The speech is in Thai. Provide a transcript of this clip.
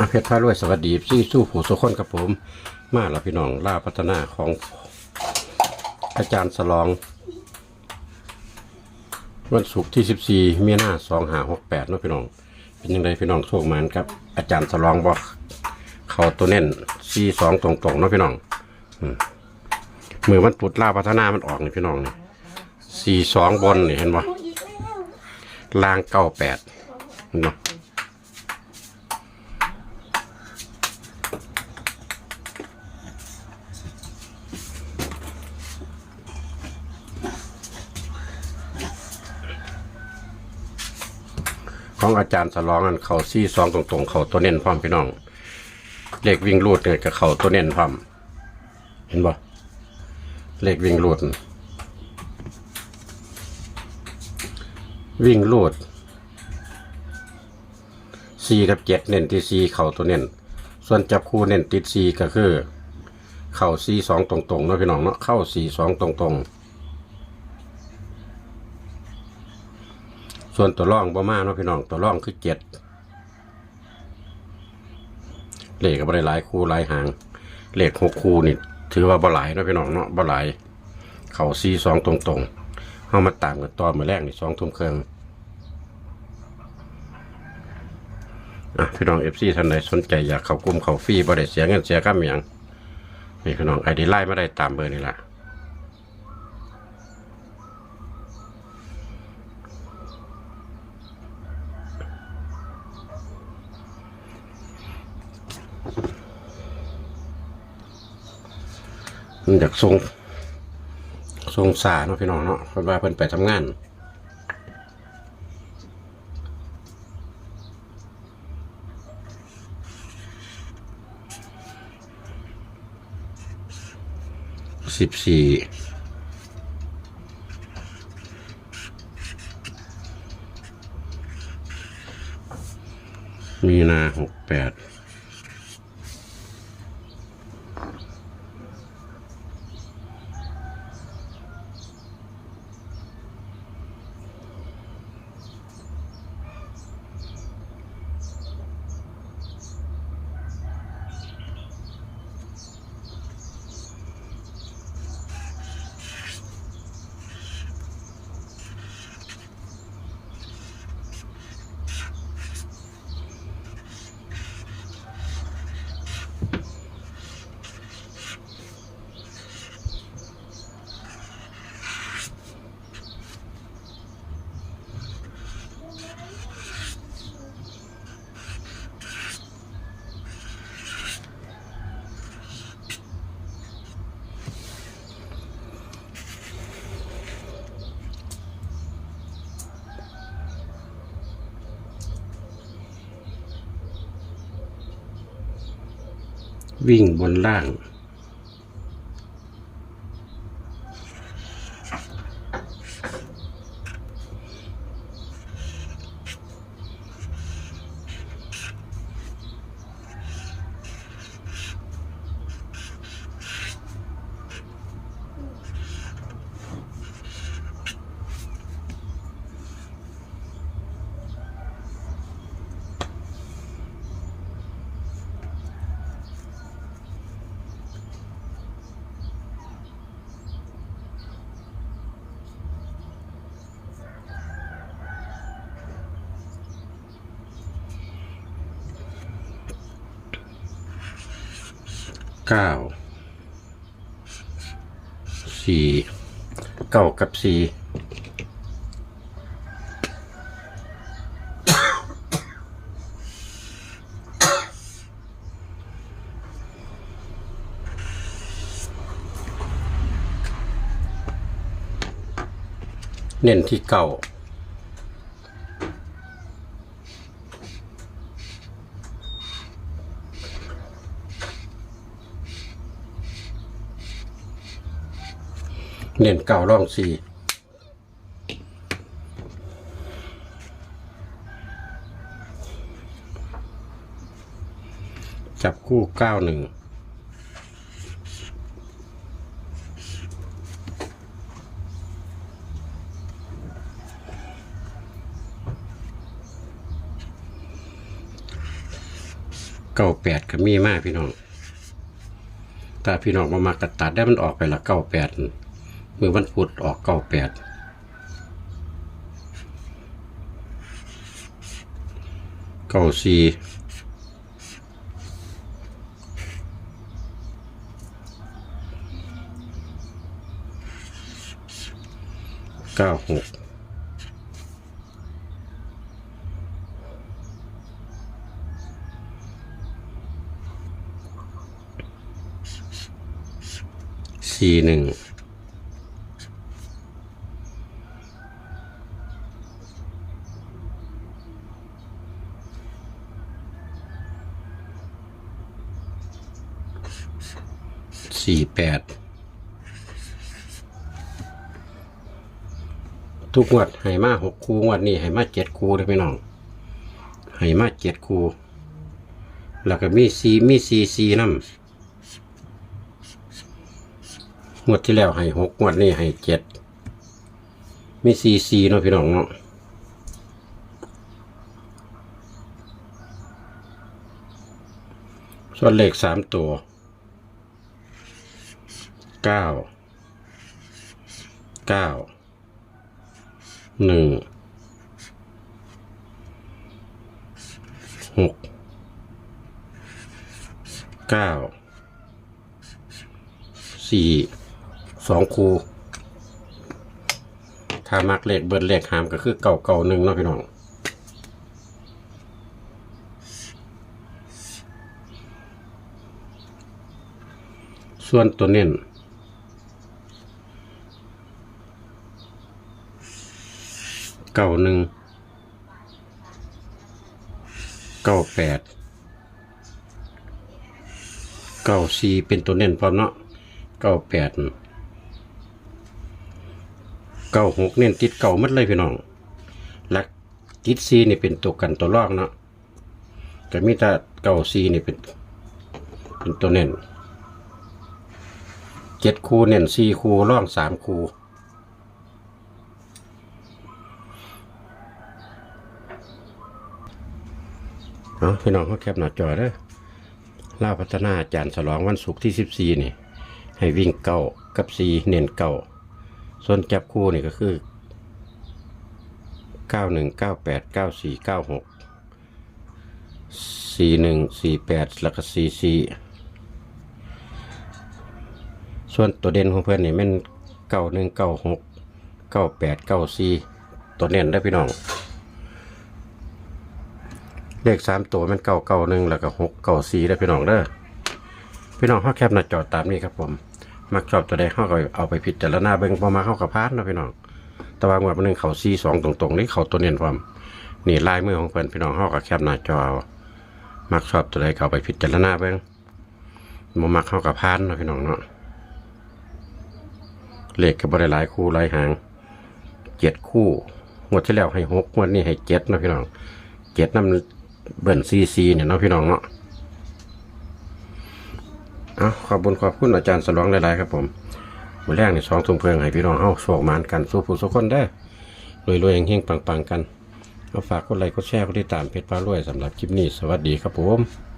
อาเพชรพารวยสวัสดีซี่สู้ผู้สุคนกับผม มาแล้วพี่น้องล่าพัฒนาของ อาจารย์สลอง วันศุกร์ที่ 14มีนา2568เนาะพี่น้อง เป็นยังไงพี่น้องโชคหมานครับ อาจารย์สลองบอก เขาตัวเน้น42ตรงๆเนาะพี่น้องอืมมือวันปุดล่าพัฒนามันออกนี่พี่น้องนี่42บนนี่เห็นบ่ล่าง98เห็นบ่ ของอาจารย์สลองอันเขาซี่ซองตรงๆ เขาตัวเน้นพร้อมพี่น้องเลขวิ่งรูดเนี่ยกับเขาตัวเน้นพร้อมเห็นบ่เลขวิ่งรูด วิ่งรูดซีกับเจ็ดเน้นที่ซีเขาตัวเน้นส่วนจับคู่เน้นติดซีก็คือ เข่าซีสองตรงๆเนาะพี่น้องเนาะเข้าซีสองตรงๆ ส่วนตัวร่องบ่มาเนาะพี่น้องตัวร่องคือเจ็ดเลขก็บ่ได้หลายคู่หลายหางเลขหกคู่นี่ถือว่าบ่หลายเนาะพี่น้องเนาะบ่หลาย เขาซีสองตรงๆเฮามาตามกันตอนมื้อแรกนี่สองทุ่มเครึ่งอะพี่น้อง FC ท่านใดสนใจอยากเข้ากลุ่มเข้าฟรีบ่ได้เสียเงินเสียค่าเมียงนี่พี่น้องไอดีไลน์มาได้ตามเบอร์นี่แหละ มันอยากทรงทรงสาเนาะพี่น้องเนาะเพราะว่าเพิ่นไปทำงานสิบสี่มีนาหกแปด วิ่งบนล่าง เก้าสี่เก้ากับสี่เน้นที่เก้า เน้นเก้าร่องสี่จับคู่เก้าหนึ่งเก้าแปดก็มีมากพี่น้องถ้าพี่น้องมามากระตัดได้มันออกไปละเก้าแปด มือวันพุธออกเก้าแปดเก้าสี่เก้าหกสี่หนึ่ง สี่แปดทุกงวดให้มาหกคูงวดนี้ให้มาเจ็ดคูเลยพี่น้องให้มาเจ็ดคูแล้วก็มีซีมีซีซีน้ำงวดที่แล้วให้หกงวดนี้ให้เจ็ดมีซีซีเนาะพี่น้องเนาะส่วนเลขสามตัว เก้าเก้าหนึ่งหกเก้าสี่สองคูถ้ามักเลขเบิดเลขหามก็คือเก่าเก่าหนึ่งเนาะพี่น้องส่วนตัวเน้น เก้าหนึ่งเก้าแปดเก้าสี่เป็นตัวเน้นพร้อมเนาะเก้าแปดเก้าหกเน้นติดเก่ามัดเลยพี่น้องหลักติดสี่นี่เป็นตัวกันตัวลอกเนาะแต่มีแต่เก้าสี่นี่เป็นเป็นตัวเน้นเจ็ดคูเน้นสี่คูล่องสามคู เอาพี่น้องเขาแคปหน้าจอเด้อล่าพัฒนาอาจารย์ฉลองวันศุกร์ที่สิบสี่นี่ ให้วิ่งเก้ากับสีเน้นเก้าส่วนจับคู่นี่ก็คือเก้าหนึ่งเก้าแปดเก้าสี่เก้าหกสี่หนึ่งสี่แปดแล้วก็สี่สี่ส่วนตัวเด่นของเพื่อนนี่แมันเก้าหนึ่งเก้าหกเก้าแปดเก้าสี่ตัวเน้นได้พี่น้อง เลขสามตัวมันเก้าเก้าหนึ่งแล้วก็หกเก้าสี่ได้พี่น้องเด้อพี่น้องเขาแคบหน้าจอตามนี้ครับผมมักชอบตัวใดเขาก็เอาไปพิดจารณาเบิ่งพอมาเข้ากับพาร์ทนะพี่น้องต่ว่างวดมันหนึ่งเขาซีสองตรงๆนี่เขาตัวเนียนความนี่ลายมือของเพื่อนพี่น้องเขาก็แคบหน้าจอเอามักชอบตัวใดเขาไปพิดจารณาเบิ่งมามักเข้ากับพาร์ทนะพี่น้องเนาะเลขก็บ่ได้หลายคู่หลายหางเจ็ดคู่งวดที่แล้วให้หกงวดนี้ให้เจ็ดนะพี่น้องเจ็ดน้ำ เบิ่นซีซีเนี่ยเนาะพี่น้องเนาะเอาขอบคุญขอบคุณอาจารย์สลองหลายๆครับผมมือแรกนี่สองทุ่มเพลิงให้พี่น้องเฮาโศกมานกันสู้ผู้สุกคนได้อรวยๆเฮงๆปังๆกันเอาฝากกดไลค์กดแชร์กดติดตามเพจปลารวยสำหรับคลิปนี้สวัสดีครับผม